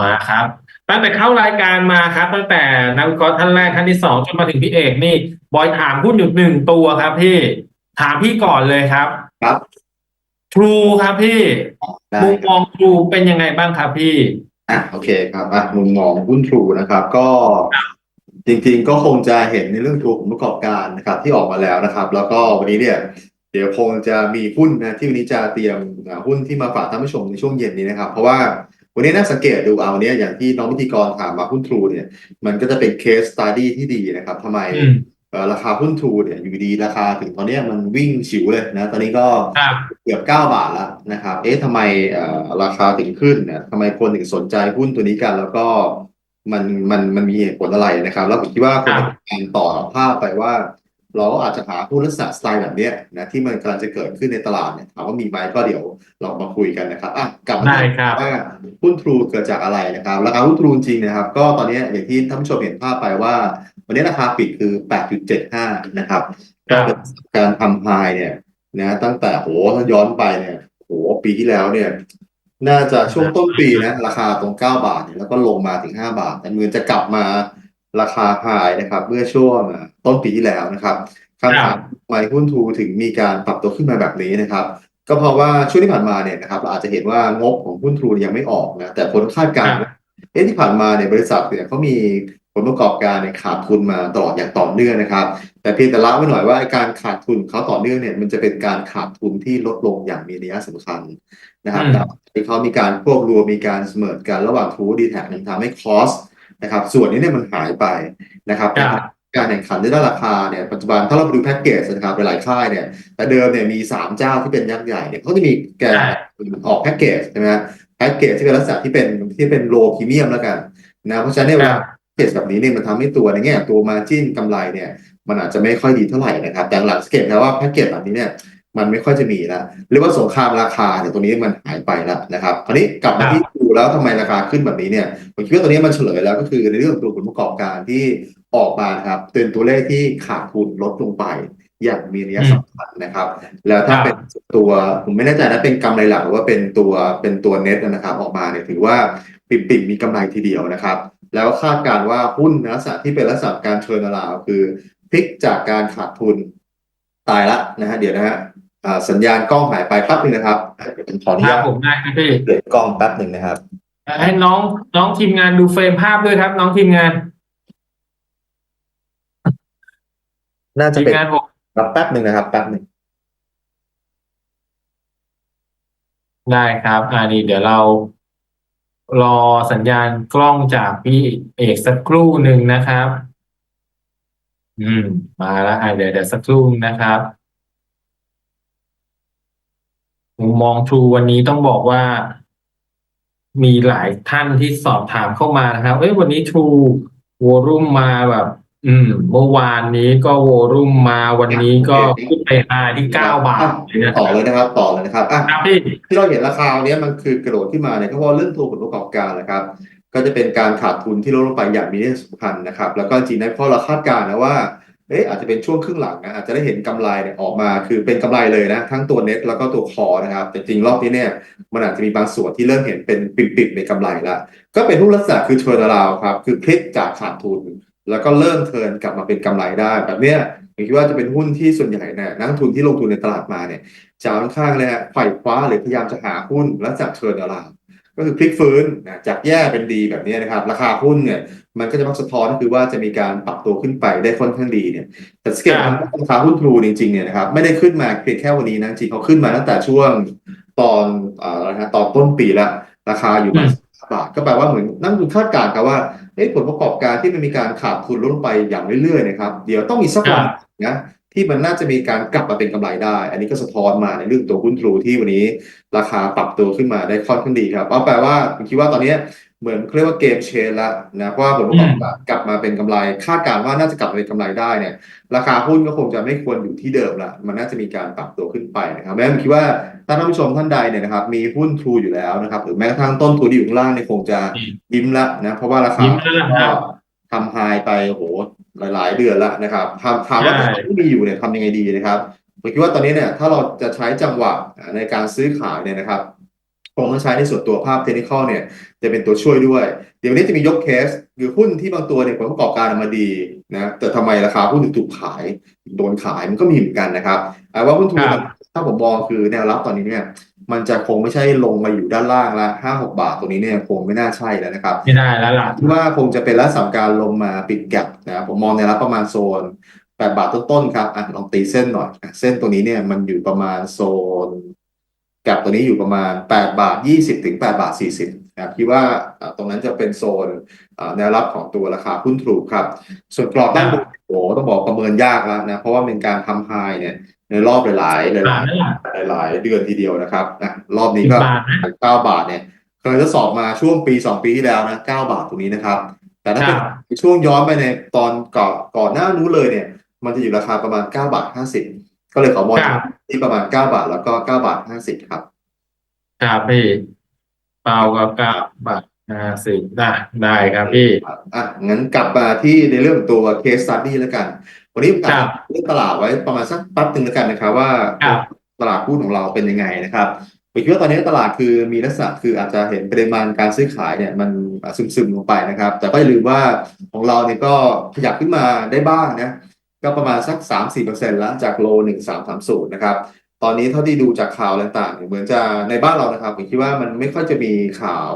มาครับ ตั้งแต่เข้ารายการมาครับ ตั้งแต่นักวิเคราะห์ท่านแรกท่านที่สองจนมาถึงพี่เอกนี่ บอยถามหุ้นอยู่หนึ่งตัวครับพี่ถามพี่ก่อนเลยครับ ครับทรูครับพี่ได้มุมคมรับองทรูเป็นยังไงบ้างครับพี่อะโอเคครับอะมุมมองหุ้นทรูนะครับ ก็จริงๆก็คงจะเห็นในเรื่องตัวผลประกอบการนะครับ ที่ออกมาแล้วนะครับ แล้วก็วันนี้เนี่ยเดี๋ยวคงจะมีหุ้นนะที่วันนี้จะเตรียมอ่าหุ้นที่มาฝากท่านผู้ชมในช่วงเย็นนี้นะครับ เพราะว่า วันนี้น่าสังเกตดูเอาเนี่ยอย่างที่น้องพิธีกรถามมาหุ้นทรูเนี่ย มันก็จะเป็นเคสสต u d ดี้ที่ดีนะครับทำไมอืมเอ่อราคาหุ้นทรูเนี่ยอยู่ดีๆราคาถึงตอนเนี้ยมันวิ่งฉิวเลยนะ ตอนนี้ก็ครับเกือบเก้าบาทแล้วนะครับ เอ๊ะทำไมเอ่อราคาถึงขึ้นเนี่ยทำไมคนถึงสนใจหุ้นตัวนี้กัน แล้วก็มันมันมันมีเหตุผลอะไรนะครับ แล้วผมคิดว่าคนจะการต่อภาพไปว่า เราก็อาจจะหาหุ้นลักษณะสไตล์แบบเนี้ยนะที่มันกำลังจะเกิดขึ้นในตลาดเนี่ยถามว่ามีไหมก็เดี๋ยวเรามาคุยกันนะครับอะกลับมาได้ที่ครับว่าหุ้นทรูเกิดจากอะไรนะครับราคาหุ้นทรูจริงๆนะครับ ก็ตอนนี้อย่างที่ท่านผู้ชมเห็นภาพไปว่า วันนี้ราคาปิดคือ 8.75 นะครับก็เป็นการทำไฮเนี่ยนะตั้งแต่โหถ้าย้อนไปเนี่ยโหปีที่แล้วเนี่ยน่าจะช่วงต้นปีนะราคาตรง 9 บาทเนี่ยแล้วก็ลงมาถึง 5 บาทแต่เหมือนจะกลับมา ราคาไฮนะครับ เมื่อช่วงต้นปีที่แล้วนะครับคำถามทำไมหุ้นทูถึงมีการปรับตัวขึ้นมาแบบนี้นะครับ ก็เพราะว่าช่วงที่ผ่านมาเนี่ยนะครับเราอาจจะเห็นว่างบของหุ้นทรูยังไม่ออกนะแต่ผลคาดการณ์ว่าเอ๊ะที่ผ่านมาเนี่ยบริษัทเนี่ยเขามีผลประกอบการเนี่ยขาดทุนมาตลอดอย่างต่อเนื่องนะครับ แต่เพียงแต่ละไว้หน่อยว่าไอ้การขาดทุนของเขาต่อเนื่องเนี่ยมันจะเป็นการขาดทุนที่ลดลงอย่างมีนัยสำคัญนะครับอืมแต่ที่เขามีการควบรวมมีการเสมอกันระหว่างทูดีแท็กทำให้คอส นะครับ ส่วนนี้เนี่ยมันหายไปนะครับครับการแข่งขันในด้านราคาเนี่ยปัจจุบันถ้าเราไปดูแพ็กเกจนะครับหลายๆค่ายเนี่ยแต่เดิมเนี่ยมีสามเจ้าที่เป็นยักษ์ใหญ่เนี่ยเขาจะมีแกใช่ออกแพ็กเกจใช่ไหมฮะแพ็กเกจที่เป็นลักษณะที่เป็นที่เป็นโลพรีเมียมแล้วกันนะเพราะฉะนั้นเนี่ยเวลาครับแพ็กเกจแบบนี้เนี่ยมันทำให้ตัวในแง่ตัวมาจิ้นกำไรเนี่ยมันอาจจะไม่ค่อยดีเท่าไหร่นะครับ แต่หลังสังเกตนะว่าแพ็กเกจแบบนี้เนี่ยมันไม่ค่อยจะมีแล้วเรียกว่าสงครามราคาเนี่ยตรงนี้มันหายไปแล้วนะครับคราวนี้กลับมาที่ดู แล้วทำไมราคาขึ้นแบบนี้เนี่ยผมคิดว่าตัวนี้มันเฉลยแล้วก็คือในเรื่องของตัวผลประกอบการที่ออกมาครับเป็นตัวเลขที่ขาดทุนลดลงไปอย่างมีนัยสำคัญนะครับ แล้วถ้าเป็นตัวผมไม่แน่ใจนะเป็นกำไรหลักหรือว่าเป็นตัวเป็นตัวเน็ตนะครับออกมาเนี่ยถือว่าปิ่มปิ่มมีกำไรทีเดียวนะครับ แล้วคาดการว่าหุ้นนลักษณะที่เป็นลักษณะการเชิญลาวคือพลิกจากการขาดทุนตายละนะฮะเดี๋ยวนะฮะ สัญญาณกล้องหายไปแป๊บหนึงนะครับเดี๋ยวผมขออนุครัญาบตผมได้ครับพี่เปลี่ยนกล้องแป๊บหนึ่งนะครับให้น้องน้องทีมงานดูเฟรมภาพด้วยครับ น้องทีมงาน น่าจะทีมเป็นงานบอกรับแป๊บหนึ่งนะครับ แป๊บหนึ่งได้ครับอ่านี่เดี๋ยวเรารอสัญญาณกล้องจากพี่เอกสักครู่หนึ่งนะครับ อืม มาแล้วอ่าเดี๋ยวเดี๋ยวสักครู่นะครับ มุมมองทรูวันนี้ต้องบอกว่า มีหลายท่านที่สอบถามเข้ามานะครับ เอ้ยวันนี้ทรูวอรุ่มมาแบบ อืม เมื่อวานนี้ก็วอรุ่มมาวันนี้ก็ขึ้นไปหาที่เก้าบาทเลยนะต่อเลยนะครับ ต่อเลยนะครับอะครับพี่ที่เราเห็นราคาเนี้ยมันคือกระโดดขึ้นมาเนี่ยก็เพราะเรื่องตัวผลประกอบการนะครับ ก็จะเป็นการขาดทุนที่ลดลงไปอย่างมีนัยสำคัญนะครับ แล้วก็จริงๆนะเพราะเราคาดการณ์นะว่า เอ๊ะอาจจะเป็นช่วงครึ่งหลังนะอาจจะได้เห็นกำไรเนี่ยออกมาคือเป็นกำไรเลยนะ ทั้งตัวเน็ตแล้วก็ตัวคอนะครับ แต่จริงรอบนี้เนี่ยมันอาจจะมีบางส่วนที่เริ่มเห็นเป็นปิดๆในกำไรแล้วก็เป็นหุ้นลักษณะคือเทิร์นาราวครับ คือพลิกจากขาดทุน แล้วก็เริ่มเทิร์นกลับมาเป็นกำไรได้ แบบเนี้ยผมคิดว่าจะเป็นหุ้นที่ส่วนใหญ่เนี่ยนักทุนที่ลงทุนในตลาดมาเนี่ยจะค่อนข้างเลยฮะไขว่คว้าหรือพยายามจะหาหุ้นและจากเชิญอะไร ก็คือพลิกฟื้นนะจากแย่เป็นดีแบบนี้นะครับ ราคาหุ้นเนี่ยมันก็จะมักสะท้อนก็คือว่าจะมีการปรับตัวขึ้นไปได้ค่อนข้างดีเนี่ยแต่สเกลครับราคาหุ้นทรูจริงๆเนี่ยนะครับไม่ได้ขึ้นมาเพียงแค่วันนี้นะจริงเขาขึ้นมาตั้งแต่ช่วงตอนอ่าอะไรนะตอนต้นปีแล้วราคาอยู่ประมาณสิบบาทก็แปลว่าเหมือนนักลงทุนคาดการณ์ครับว่าเอ๊ะผลประกอบการที่มันมีการขาดทุนลดลงไปอย่างเรื่อยๆนะครับ เดี๋ยวต้องมีสักวันนะ ที่มันน่าจะมีการกลับมาเป็นกำไรได้ อันนี้ก็สะท้อนมาในเรื่องตัวหุ้นทรูที่วันนี้ราคาปรับตัวขึ้นมาได้ค่อนข้างดีครับเอาแปลว่าผมคิดว่าตอนนี้เหมือนเขาเรียกว่าเกมเชนแล้วนะเพราะว่าผลประกอบการกลับมาเป็นกำไร คาดการณ์ว่าน่าจะกลับมาเป็นกำไรได้เนี่ยราคาหุ้นก็คงจะไม่ควรอยู่ที่เดิมละมันน่าจะมีการปรับตัวขึ้นไปนะครับแม้ผมคิดว่าถ้าท่านผู้ชมท่านใดเนี่ยนะครับมีหุ้นทรูอยู่แล้วนะครับหรือแม้กระทั่งต้นทุนที่อยู่ข้างล่างเนี่ยคงจะยิ้มละนะเพราะว่าราคายิ้มแล้วนะครับทำไฮไปโอ้โห หลาย ๆ เดือนแล้วนะครับถามถามว่าใช่ที่มีอยู่เนี่ยทำยังไงดีนะครับผมคิดว่าตอนนี้เนี่ยถ้าเราจะใช้จังหวะในการซื้อขายเนี่ยนะครับคงต้องใช้ในส่วนตัวภาพเทคนิคเนี่ยจะเป็นตัวช่วยด้วย เดี๋ยววันนี้จะมียกเคสคือหุ้นที่บางตัวเนี่ยผลประกอบการออกมาดีนะแต่ทำไมราคาหุ้นถึงถูกขายโดนขายมันก็มีเหมือนกันนะครับแต่ว่าหุ้นทูครับถ้าผมมองคือแนวรับตอนนี้เนี่ย มันจะคงไม่ใช่ลงมาอยู่ด้านล่างละห้าหกบาทตรงนี้เนี่ยคงไม่น่าใช่แล้วนะครับไม่ได้แล้วล่ะคิดว่าคงจะเป็นลักษณะการลงมาปิดแก็บนะครับผมมองในรับประมาณโซนแปดบาทต้นๆครับอะลองตีเส้นหน่อยอะเส้นตรงนี้เนี่ยมันอยู่ประมาณโซนแก็บตัวนี้อยู่ประมาณแปดบาทยี่สิบถึงแปดบาทสี่สิบนะครับคิดว่าอะตรงนั้นจะเป็นโซนอะแนวรับของตัวราคาหุ้นทรูครับ ส่วนกรอบด้านบน โอ้โหต้องบอกประเมินยากแล้วนะเพราะว่าเป็นการทำไฮเนี่ยในรอบหลายๆหลายบาทนั่นแหละๆหลาย ๆ เดือนทีเดียวนะครับอะรอบนี้สิบก็บาทนะเก้าบาทเนี่ยเคยทดสอบมาช่วงปีสองปีที่แล้วนะเก้าบาทตรงนี้นะครับ แต่ถ้าเป็นครับช่วงย้อนไปในตอนก่อนก่อนหน้านู้นเลยเนี่ย มันจะอยู่ราคาประมาณเก้าบาทห้าสิบก็เลยขอมองครับที่ประมาณเก้าบาทแล้วก็เก้าบาทห้าสิบครับครับพี่เปากับเก้าบาท ห้าสิบได้ได้ครับพี่ อะงั้นกลับมาที่ในเรื่องตัว case study แล้วกัน วันนี้ผมครักาบเรื่องตลาดไว้ประมาณสักแป๊บหนึ่งแล้วกันนะครับว่าครับตลาดหุ้นของเราเป็นยังไงนะครับผมคิดว่าตอนนี้ตลาดคือมีลักษณะคืออาจจะเห็นปริมาณการซื้อขายเนี่ยมันซึมๆลงไปนะครับ แต่ก็อย่าลืมว่าของเราเนี่ยก็ขยับขึ้นมาได้บ้างนะก็ประมาณสัก 3-4%แล้วจากโล 1330 นะครับตอนนี้เท่าที่ดูจากข่าวต่างๆเนี่ยเหมือนจะในบ้านเรานะครับผมคิดว่ามันไม่ค่อยจะมีข่าว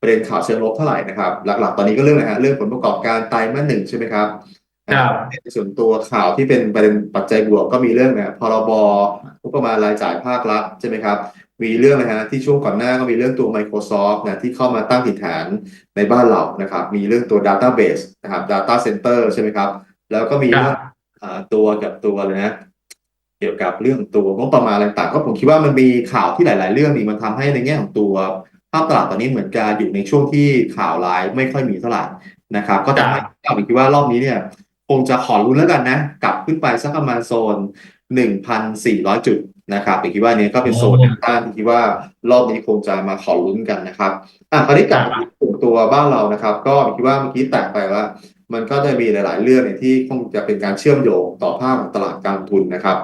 ประเด็นข่าวเชิงลบเท่าไหร่นะครับ หลัก ๆ ตอนนี้ก็เรื่องอะไรฮะเรื่องผลประกอบการไตรมาสหนึ่งใช่ไหมครับครับในส่วนตัวข่าวที่เป็นประเด็นปัจจัยบวกก็มีเรื่องเนี่ยพรบงบประมาณรายจ่ายภาครัฐใช่ไหมครับ มีเรื่องนะฮะที่ช่วงก่อนหน้าก็มีเรื่องตัว Microsoft นะที่เข้ามาตั้งถิ่นฐานในบ้านเรานะครับ มีเรื่องตัว Database นะครับ Data Center ใช่ไหมครับ แล้วก็มีครัเรื่อบงอ่าตัวกับตัวเลยนะเกี่ยวกับเรื่องตัวงบประมาณอะไรต่างๆ ก็ผมคิดว่ามันมีข่าวที่หลาย ๆ เรื่องนี่มันทำให้ในแง่ของตัว ภาพตลาดตอนนี้เหมือนกันอยู่ในช่วงที่ข่าวร้ายไม่ค่อยมีเท่าไหร่นะครับ ก็ทำให้ผมคิดว่ารอบนี้เนี่ยคงจะขอรุ้นแล้วกันนะ กลับขึ้นไปสักประมาณโซน 1,400 จุดนะครับผมคิดว่าเนี้ก็เป็นโซนแนวต้านที่คิดว่ารอบนี้คงจะมาขอรุ้นกันนะครับอะคราวนี้กลับมาถึงตัวบ้านเรานะครับ ก็ผมคิดว่าเมื่อกี้แตกไปว่า มันก็จะมีหลาย ๆ เรื่องเนี่ยที่คงจะเป็นการเชื่อมโยงต่อภาพของตลาดการลงทุนนะครับ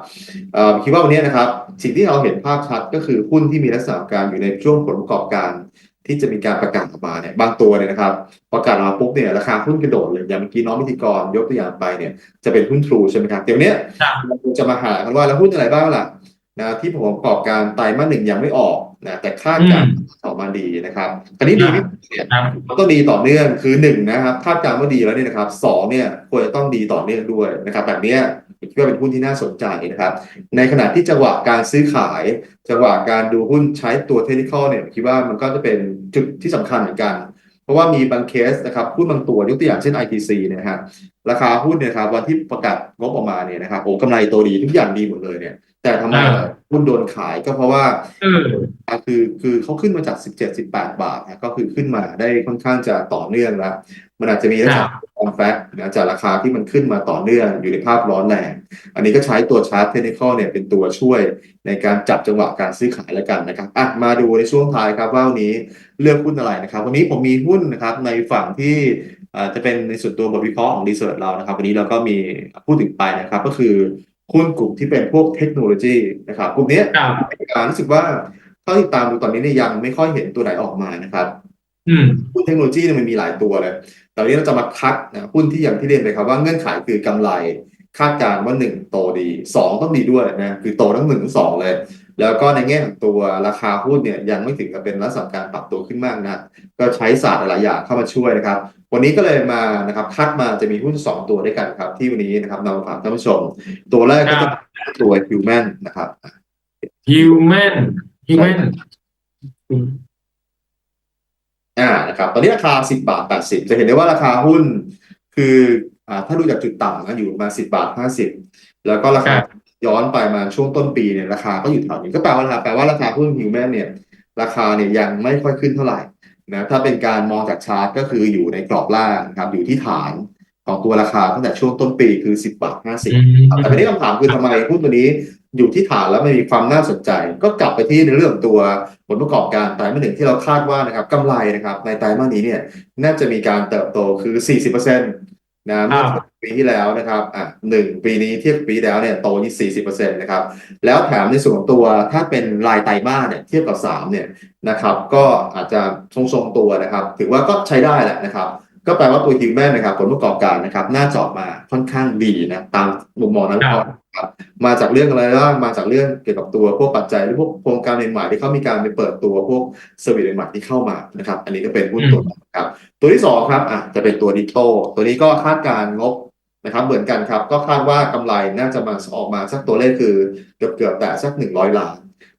เอ่อผมคิดว่าวันนี้นะครับ สิ่งที่เราเห็นภาพชัดก็คือหุ้นที่มีลักษณะการอยู่ในช่วงผลประกอบการ ที่จะมีการประกาศออกมาเนี่ยบางตัวเนี่ยนะครับประกาศออกมาปุ๊บเนี่ยราคาหุ้นกระโดดเลยอย่างเมื่อกี้น้องพิธีกรยกตัวอย่างไปเนี่ยจะเป็นหุ้นทรูใช่ไหมครับเดี๋ยวเนี้ยครับเราจะมาหากันว่าแล้วหุ้นอะไรบ้างล่ะ นะที่ผลประกอบการไตรมาสหนึ่งยังไม่ออกนะแต่คาดการณ์ออกมาดีนะครับคราวนี้ดีไม่ดีเนี่ยครับมันต้องดีต่อเนื่องคือหนึ่งนะครับคาดการณ์ว่าดีแล้วเนี่ยนะครับสองเนี่ยควรจะต้องดีต่อเนื่องด้วยนะครับแบบเนี้ยผมคิดว่าเป็นหุ้นที่น่าสนใจนะครับ ในขณะที่จังหวะการซื้อขาย จังหวะการดูหุ้นใช้ตัวเทคนิคเนี่ยผมคิดว่ามันก็จะเป็นจุดที่สำคัญเหมือนกัน เพราะว่ามีบางเคสนะครับหุ้นบางตัวยกตัวอย่างเช่น ITC เนี่ยนะครับราคาหุ้นเนี่ยครับวันที่ประกาศงบออกมาเนี่ยนะครับโอ้กำไรโตดีทุกอย่างดีหมดเลยเนี่ย แต่ทำไมอ่าหุ้นโดนขายก็เพราะว่าเอออะคือคือเขาขึ้นมาจาก 17 18 บาทนะก็คือขึ้นมาได้ค่อนข้างจะต่อเนื่องแล้วมันอาจจะมีลักษณะคอมแฟกนะจากราคาที่มันขึ้นมาต่อเนื่องอยู่ในภาพร้อนแรง อันนี้ก็ใช้ตัวชาร์ตเทคนิคเนี่ยเป็นตัวช่วยในการจับจังหวะการซื้อขายแล้วกันนะครับอะมาดูในช่วงท้ายครับว่าวันนี้เลือกหุ้นอะไรนะครับ วันนี้ผมมีหุ้นนะครับในฝั่งที่อ่าจะเป็นในส่วนตัวบทวิเคราะห์ของรีเสิร์ชเรานะครับ วันนี้เราก็มีพูดถึงไปนะครับ ก็คือ หุ้นกลุ่มที่เป็นพวกเทคโนโลยีนะครับกลุ่มเนี้ยครับอ่ารู้สึกว่าเท่าที่ตามดูตอนนี้เนี่ยยังไม่ค่อยเห็นตัวไหนออกมานะครับอืมหุ้นเทคโนโลยีเนี่ยมันมีหลายตัวเลยแต่วันนี้เราจะมาคัดนะหุ้นที่อย่างที่เรียนไปครับว่าเงื่อนไขคือกำไร คาดการณ์ว่าหนึ่งโตดีสองต้องดีด้วยนะคือโตทั้งหนึ่งทั้งสองเลย แล้วก็ในแง่ของตัวราคาหุ้นเนี่ยยังไม่ถึงกับเป็นลักษณะการปรับตัวขึ้นมากนะก็ใช้ศาสตร์หลายๆอย่างเข้ามาช่วยนะครับ วันนี้ก็เลยมานะครับคัดมาจะมีหุ้นสองตัวด้วยกันครับ ที่วันนี้นะครับนำมาฝากท่านผู้ชม ตัวแรกก็จะเป็นตัว Human นะครับ human human อ่านะครับตอนนี้ราคา 10 บาท 80 จะเห็นได้ว่าราคาหุ้นคืออ่าถ้าดูจากจุดต่ำนะอยู่ประมาณ10 บาท 50 แล้วก็ราคาครับ ย้อนไปมาช่วงต้นปีเนี่ยราคาก็อยู่แถวนี้ก็แปลว่าอะไรแปลว่าราคาหุ้นฮิวแมนเนี่ยราคาเนี่ยยังไม่ค่อยขึ้นเท่าไหร่นะถ้าเป็นการมองจากชาร์ตก็คืออยู่ในกรอบล่างนะครับอยู่ที่ฐานของตัวราคาตั้งแต่ช่วงต้นปีคือ 10 บาท 50อืมแต่ไม่ได้คำถามคือทำไมหุ้นตัวนี้อยู่ที่ฐานแล้วไม่มีความน่าสนใจ ก็กลับไปที่ในเรื่องของตัวผลประกอบการไตรมาสหนึ่งที่เราคาดว่านะครับกำไรนะครับในไตรมาสนี้เนี่ยน่าจะมีการเติบโตคือ 40% นะเมื่อเทียบกับปีที่แล้วนะครับอะหนึ่งปีนี้เทียบกับปีที่แล้วเนี่ยโตที่สี่สิบเปอร์เซ็นต์นะครับ แล้วแถมในส่วนของตัวถ้าเป็นรายไตรมาสเนี่ยเทียบกับสามเนี่ยนะครับ ก็อาจจะทรงๆตัวนะครับ ถือว่าก็ใช้ได้แหละนะครับ ก็แปลว่าตัวฮิวแมนนะครับผลประกอบการนะครับน่าจะออกมาค่อนข้างดีนะตามมุมมองนักวิเคราะห์ครับมาจากเรื่องอะไรบ้างมาจากเรื่องเกี่ยวกับตัวพวกปัจจัยหรือพวกโครงการใหม่ๆที่เขามีการไปเปิดตัวพวกเซอร์วิสใหม่ๆที่เข้ามานะครับ อันนี้ก็เป็นหุ้นตัวหนึ่งครับ ตัวที่สองครับอะจะเป็นตัวดิโตตัวนี้ก็คาดการณ์งบนะครับเหมือนกันครับ ก็คาดว่ากำไรน่าจะมาออกมาสักตัวเลขคือเกือบเกือบๆแต่สักหนึ่งร้อยล้าน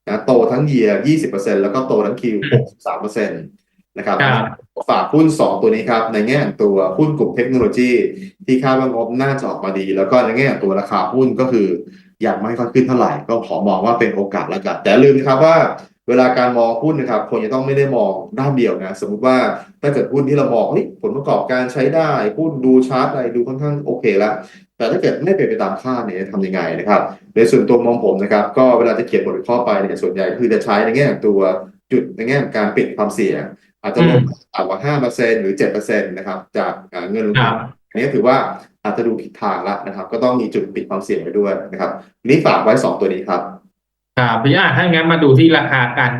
นะโตทั้งเยียร์ยี่สิบเปอร์เซ็นแล้วก็โตทั้งคิวหกสามเปอร์เซ็นต์ นะครับครับฝากหุ้น 2 ตัวนี้ครับ ในแง่ของตัวหุ้นกลุ่มเทคโนโลยี ที่คาดว่างบน่าจะออกมาดี แล้วก็ในแง่ของตัวราคาหุ้นก็คือยังไม่ค่อยขึ้นเท่าไหร่ ก็ขอมองว่าเป็นโอกาสแล้วกันแต่อย่าลืมนะครับว่าเวลาการมองหุ้นนะครับควรจะต้องไม่ได้มองด้านเดียวนะ สมมุติว่าถ้าเกิดหุ้นที่เรามองเฮ้ยผลประกอบการใช้ได้หุ้นดูชาร์ตอะไรดูค่อนข้างโอเคแล้ว แต่ถ้าเกิดไม่เป็นไปตามคาดเนี่ยจะทำยังไงนะครับในส่วนตัวมองผมนะครับ ก็เวลาจะเขียนบทวิเคราะห์ไปเนี่ยส่วนใหญ่คือจะใช้ในแง่ของตัวจุดในแง่ของการปิดความเสี่ยง อาจจะลงต่ำกว่าห้าเปอร์เซ็นหรือเจ็ดเปอร์เซ็นต์นะครับ จากอ่าเงินลงคทุรันบอันนี้ถือว่าอาจจะดูผิดทางแล้วนะครับ ก็ต้องมีจุดปิดความเสี่ยงไว้ด้วยนะครับนี่ฝากไว้สองตัวนี้ครับครับพี่อาถ้างั้นมาดูที่ราคากัน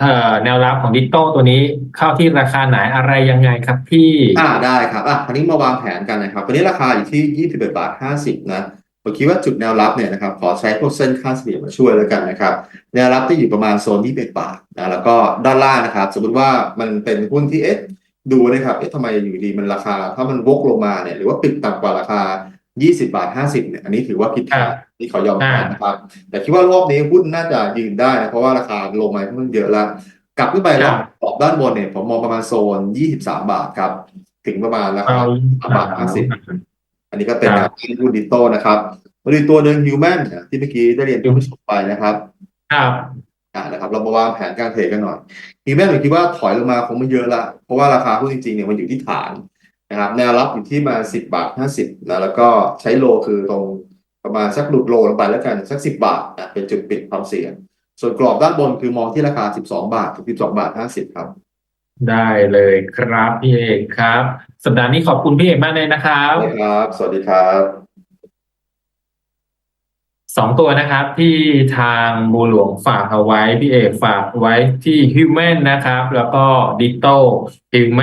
เอ่อแนวรับของดิจิตอลตัวนี้เข้าที่ราคาไหนอะไรยังไงครับพี่ อ่าได้ครับอะคราวนี้มาวางแผนกันนะครับวันนี้ราคาอยู่ที่ยี่สิบเอ็ดบาทห้าสิบนะ ผมคิดว่าจุดแนวรับเนี่ยนะครับขอใช้พวกเส้นค่าเฉลี่ยมาช่วยแล้วกันนะครับแนวรับที่อยู่ประมาณโซนยี่สิบเอ็ดบาทนะแล้วก็ด้านล่างนะครับ สมมติว่ามันเป็นหุ้นที่เอ๊ะดูนะครับเอ๊ะทำไมอยู่ดีมันราคา ถ้ามันวกลงมาเนี่ยหรือว่าปิดต่ำกว่าราคา 20 บาท 50เนี่ยอันนี้ถือว่าผิดทางที่เขายอมแพ้นะครับ แต่คิดว่ารอบนี้หุ้นน่าจะยืนได้นะเพราะว่าราคาลงมาค่อนข้างเยอะแล้วกลับขึ้นไปแล้วกรอบด้านบนเนี่ยผมมองประมาณโซน 23 บาทครับ ถึงประมาณราคาเอาบาท50 อันนี้ก็เป็นแนวที่หุ้นดิจิตอลนะครับมาดูตัวหนึ่งฮิวแมนที่เมื่อกี้ได้เรียนท่านผู้ชมไปนะครับครับอ่านะครับ เรามาวางแผนการเทรดกันหน่อยฮิวแมนผมคิดว่าถอยลงมาคงไม่เยอะละเพราะว่าราคาหุ้นจริงๆเนี่ยมันอยู่ที่ฐานนะครับแนวรับอยู่ที่มา10บาท50นะแล้วก็ใช้โลคือตรงประมาณสักหลุดโลลงไปแล้วกันสัก10บาทนะเป็นจุดปิดความเสี่ยง ส่วนกรอบด้านบนคือมองที่ราคา 12 บาทถึง12บาท50 ครับ ได้เลยครับพี่เอกครับ สัปดาห์นี้ขอบคุณพี่เอกมากเลยนะครับครับ สวัสดีครับสองตัวนะครับที่ทางบัวหลวงฝากเอาไว้ พี่เอกฝากไว้ที่ Human นะครับ แล้วก็ d i t o Human